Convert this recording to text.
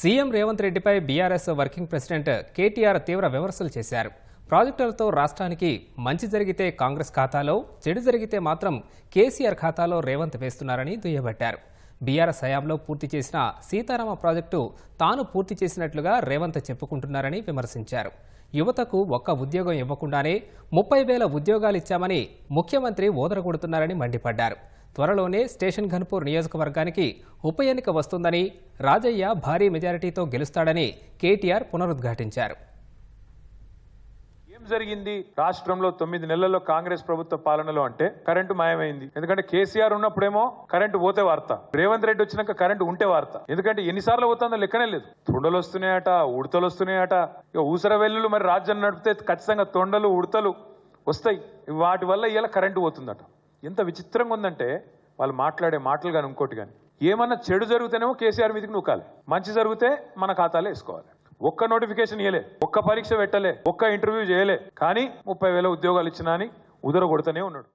CM Revanth రెడ్డిపై BRS working president KTR తీవ్ర విమర్శలు చేశారు. ప్రాజెక్టులతో రాష్ట్రానికి మంచి జరిగితే కాంగ్రెస్ ఖాతాలో చెడు జరిగితే మాత్రం కేసీఆర్ ఖాతాలో రేవంత్ వేస్తున్నారని దుయ్యబట్టారు. బీఆర్ఎస్ హయాంలో పూర్తి చేసిన సీతారామ ప్రాజెక్టు తాను పూర్తి చేసినట్లుగా రేవంత్ చెప్పుకుంటున్నారని విమర్శించారు. యువతకు ఒక్క ఉద్యోగం ఇవ్వకుండానే ముప్పై వేల ఉద్యోగాలు ఇచ్చామని ముఖ్యమంత్రి ఓదరగొడుతున్నారని మండిపడ్డారు. త్వరలోనే స్టేషన్ ఘన్పూర్ నియోజకవర్గానికి ఉప ఎన్నిక వస్తుందని రాజయ్య భారీ మెజారిటీతో గెలుస్తాడని కేటీఆర్ పునరుద్ఘాటించారు. ఏం జరిగింది? రాష్ట్రంలో తొమ్మిది నెలల్లో కాంగ్రెస్ ప్రభుత్వ పాలనలో అంటే కరెంటు మాయమైంది. ఎందుకంటే కేసీఆర్ ఉన్నప్పుడేమో కరెంటు పోతే వార్త. రేవంత్ రెడ్డి వచ్చినాక కరెంటు ఉంటే వార్త. ఎందుకంటే ఎన్నిసార్లు పోతుందో లెక్కనే లేదు. తొండలు వస్తున్నాయట ఉడతలు వస్తున్నాయట. ఇక ఊసర వెల్లులు మరి రాజ్యం నడిపితే ఖచ్చితంగా తొండలు ఉడతలు వస్తాయి. వాటి వల్ల ఇలా కరెంటు పోతుందట. ఎంత విచిత్రంగా ఉందంటే వాళ్ళు మాట్లాడే మాటలు కానీ ఇంకోటి కానీ ఏమన్నా చెడు జరిగితేనేమో కేసీఆర్ మీదకి నూకాలి. మంచి జరిగితే మన ఖాతాలో వేసుకోవాలి. ఒక్క నోటిఫికేషన్ ఇవ్వలే ఒక్క పరీక్ష పెట్టలే. ఒక్క ఇంటర్వ్యూ చేయలే. కానీ ముప్పై వేల ఉద్యోగాలు ఇచ్చినా అని ఉదర కొడుతూనే ఉన్నాడు.